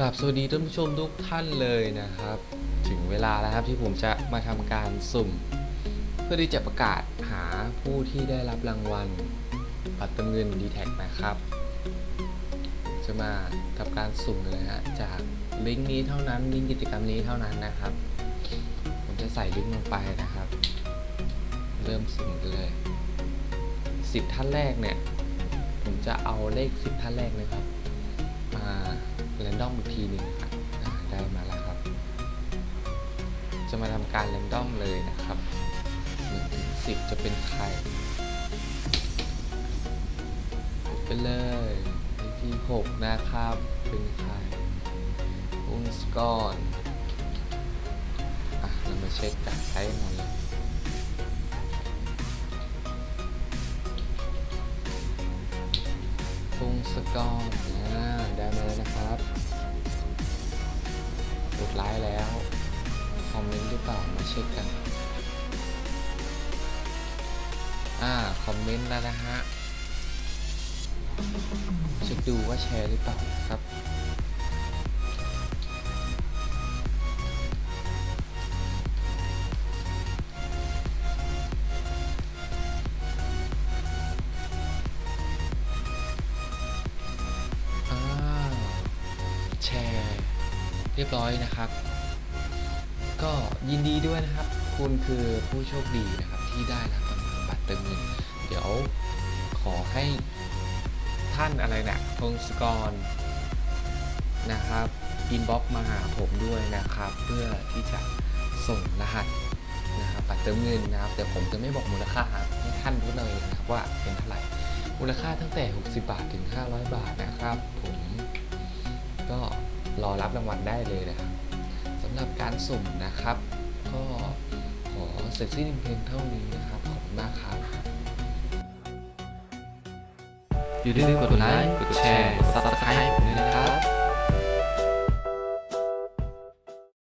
กราบสวัสดีท่านผู้ชมทุกท่านเลยนะครับ ถึงเวลาแล้วครับที่ผมจะมาทำการสุ่ม เพื่อที่จะประกาศหาผู้ที่ได้รับรางวัลบัตรเติมเงิน d t แทนะครับ จะมาทำการสุ่มเลยฮะจากลิงก์นี้เท่านั้นลิงก์กิจกรรมนี้เท่านั้นนะครับ ผมจะใส่ลิงก์ลงไปนะครับ เริ่มสุ่มกันเลย10ท่านแรกเนี่ย ผมจะเอาเลข 10ท่านแรกนะครับมา แรนดอมอีกทีหนึ่งครับได้มาแล้วครับ จะมาทำการแรนดอมเลยนะครับ1ถึง10 จะเป็นใครกดไปเลยที่ 6 นะครับ เป็นใครอุ้งสกอนอะเรามาเช็คการใช้กันเลยปุ้งสกอร์อ่าได้มาแล้วนะครับกดไลค์แล้วคอมเมนต์หรือเปล่ามาเช็คกัน อ่าคอมเมนต์แล้วนะฮะเช็คดูว่าแชร์หรือเปล่าครับ แชร์เรียบร้อยนะครับ ก็ยินดีด้วยนะครับ คุณคือผู้โชคดีนะครับที่ได้รับรางวัลบัตรเติมเงิน เดี๋ยวขอให้ท่านอะไรนะพงศกรนะครับอินบ็อกมาหาผมด้วยนะครับ เพื่อที่จะส่งรหัสนะครับบัตรเติมเงินนะครับแต่ผมจะไม่บอกมูลค่าให้ท่านรู้เลยนะครับว่าเป็นเท่าไหร่มูลค่าตั้งแต่ 60 บาทถึง 500 บาทนะครับผม รอรับรางวัลได้เลยนะครับสำหรับการสุ่มนะครับ ก็ขอเสร็จสิ้นเพียงเท่านี้นะครับ ขอบคุณมากครับอย่าลืมกดไลค์กดแชร์ Subscribe ผมด้วยนะครับ